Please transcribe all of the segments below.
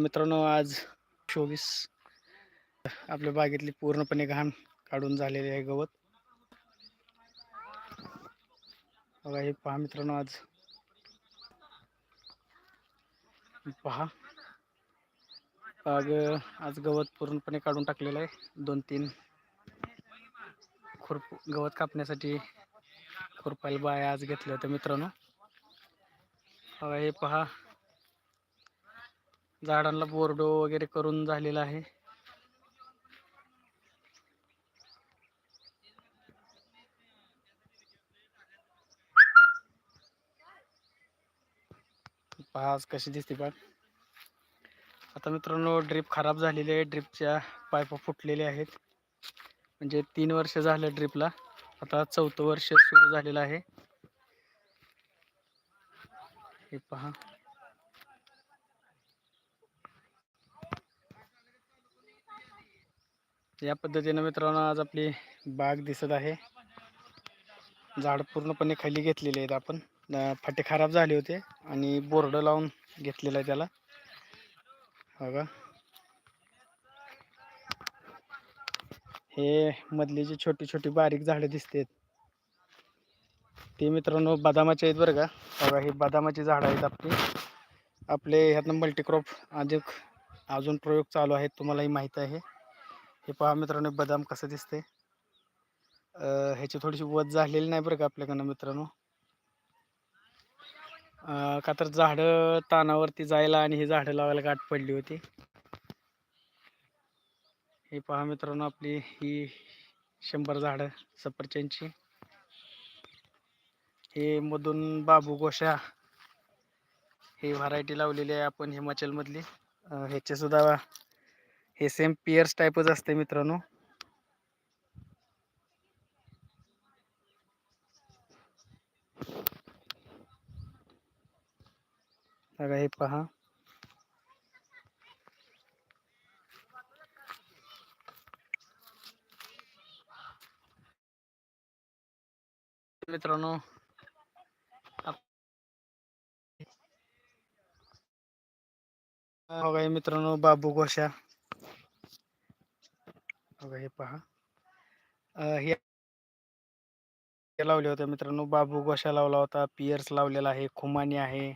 मित्रांनो आज चोवीस. आपल्या बागेतली पूर्णपणे घाण काढून झालेली आहे गवत. बघा हे पहा मित्रांनो आज. पहा. बाग आज गवत पूर्णपणे काढून टाकलेलं आहे. दोन तीन खुरप गवत कापण्यासाठी खुरपायला बाया आज घेतल्या होत्या मित्रांनो. बघा हे पहा. झाडांना बोर्डो वगैरे करून झालेला आहे. पहा आज कशी दिसते पण आता मित्रांनो ड्रीप खराब झालेली आहे. ड्रीपच्या पायप फुटलेल्या आहेत. म्हणजे तीन वर्ष झालं ड्रीपला. आता चौथं वर्ष सुरू झालेलं आहे. हे पहा. या पद्धतीनं मित्रांनो आज आपली बाग दिसत आहे. झाड पूर्णपणे खाली घेतलेले आहेत आपण. फटे फाटे खराब झाले होते आणि बोर्ड लावून घेतलेला आहे त्याला. बघा हे मधली जी छोटी छोटी बारीक झाडं दिसतात ते मित्रांनो बदामाचे आहेत बरं का. बघा हे बदामाची झाडं आहेत आपली. आपले ह्यातनं मल्टीक्रॉप अधिक अजून प्रयोग चालू आहेत तुम्हालाही माहीत आहे. हे पहा मित्रांनो बदाम कसं दिसतंय. ह्याची थोडीशी वध झालेली नाही बरं का आपल्याकडनं मित्रांनो. का तर झाडं तानावरती जायला आणि ही झाडं लावायला गाठ पडली होती. हे पहा मित्रांनो आपली ही शंभर झाडं सफरचंदची हे मधून बाबू गोशा ही व्हरायटी लावलेली आहे आपण हिमाचलमधली. ह्याचे सुद्धा हे सेम पियर्स टाईपच असते मित्रांनो. बघा हे पहा. मित्रांनो बघा बाबू घोषा. बघा हे पहा. हे हे लावले होते मित्रांनो. बाबू गोशा लावला होता. पियर्स लावलेला आहे. खुमानी आहे.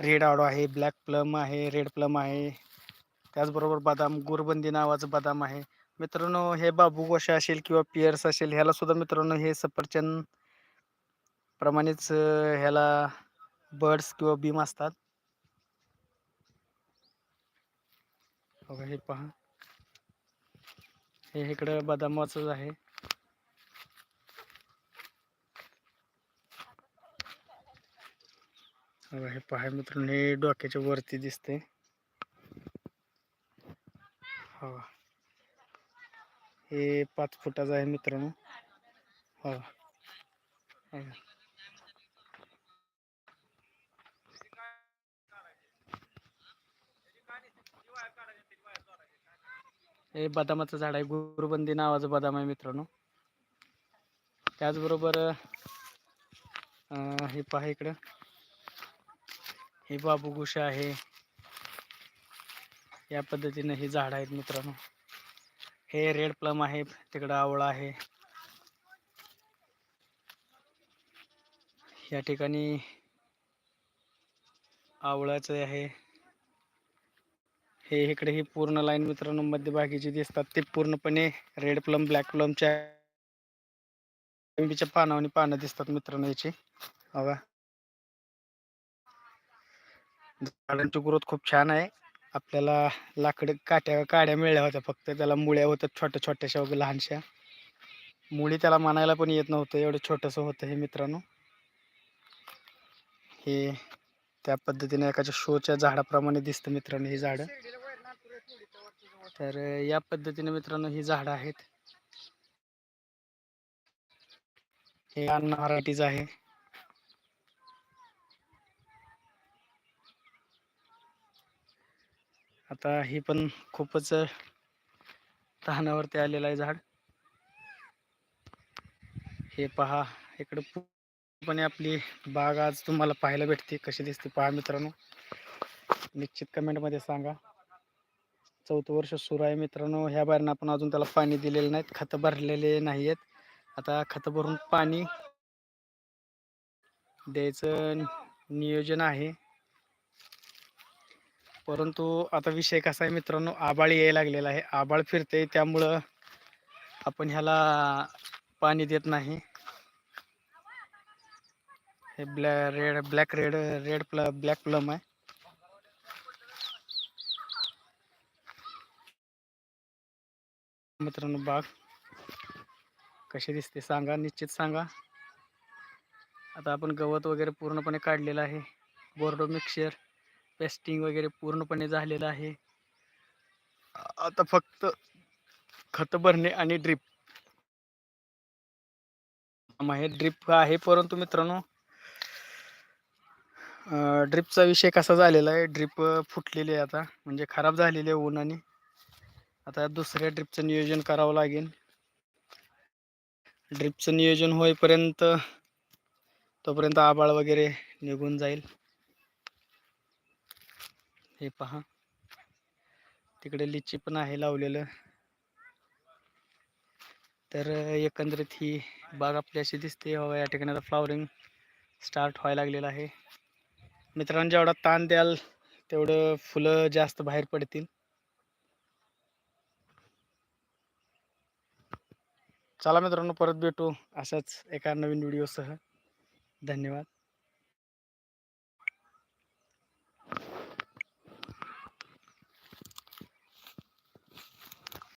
रेड आडो आहे. ब्लॅक प्लम आहे. रेड प्लम आहे. त्याचबरोबर बदाम गुरबंदी नावाचं बदाम आहे. मित्रांनो हे बाबू गोशा असेल किंवा पियर्स असेल ह्याला सुद्धा मित्रांनो हे सफरचंद प्रमाणेच ह्याला बर्ड्स किंवा बीम असतात. हे पहा. हे इकडं बदामाचंच आहे. हे पहा मित्रांनो हे डोक्याच्या वरती दिसते हो. हे पाच फुटाचं आहे मित्रांनो. हो. हे बदामाचं झाड आहे गुरुबंदी नावाचं बदाम आहे मित्रांनो. त्याचबरोबर हे पहा इकडं. हे बाबू गुशा आहे. या पद्धतीने ही झाड आहेत मित्रांनो. हे रेड प्लम आहे तिकडं आवळा आहे. या ठिकाणी आवळाचं आहे. हे इकडे ही पूर्ण लाईन मित्रांनो मध्यभागी जी दिसतात. ते पूर्णपणे रेड प्लम ब्लॅक प्लमच्या लिंबीच्या पानावनी पानं दिसतात मित्रांनो याची. हवा झाडांची ग्रोथ खूप छान आहे. आपल्याला लाकड काट्या काड्या मिळल्या होत्या फक्त. त्याला मुळ्या होत्या छोट्या छोट्याशा वगैरे लहानशा. मुळी त्याला मानायला पण येत नव्हतं. एवढं छोटंसं होतं हे मित्रांनो. हे त्या पद्धतीने एकाच्या शोच्या झाडाप्रमाणे दिसतं मित्रांनो ही झाडं. तर या पद्धतीने मित्रांनो ही झाडं आहेत. हे अन्न व्हरायटीज आहे. आता ही पण खूपच तहानावरती आलेलं आहे झाड. हे पहा इकडे पूर्णपणे आपली बाग आज तुम्हाला पाहायला भेटते कशी दिसते पहा मित्रांनो. निश्चित कमेंटमध्ये सांगा. चौथं वर्ष सुरू आहे मित्रांनो. ह्या बाहेरनं आपण अजून त्याला पाणी दिलेलं नाहीत. खतं भरलेले नाही आहेत आता खतं भरून पाणी द्यायचं नियोजन आहे. परंतु आता विषय कसा आहे मित्रांनो आबाळ यायला लागलेला आहे. आबाळ फिरते त्यामुळं आपण ह्याला पाणी देत नाही. हे black red black red red plum black plum आहे. मित्रांनो बाग कशी दिसते सांगा निश्चित सांगा. आता आपण गवत वगैरे पूर्णपणे काढलेलं आहे. बोर्डो मिक्सर पेस्टिंग वगैरे पूर्णपणे झालेलं आहे. आता फक्त खत भरणे आणि ड्रीप. आहे ड्रीप आहे परंतु मित्रांनो ड्रिपचा विषय कसा झालेला आहे? ड्रिप फुटलेली आहे आता म्हणजे खराब झालेली आहे उन्हाने आता दुसऱ्या ड्रिपचं नियोजन करावं लागेल. ड्रिपचं नियोजन होईपर्यंत तोपर्यंत आबाळ वगैरे निघून जाईल. हे पहा. तिकडे लिची पण आहे लावलेलं. तर एकंदरीत ही बाग आपली अशी दिसते हो, या ठिकाणी आता फ्लॉवरिंग स्टार्ट व्हायला लागलेलं आहे. मित्रांनो जेवढा ताण द्याल तेवढं फुलं जास्त बाहेर पडतील. चला मित्रांनो परत भेटू अशाच एका नवीन व्हिडिओसह धन्यवाद.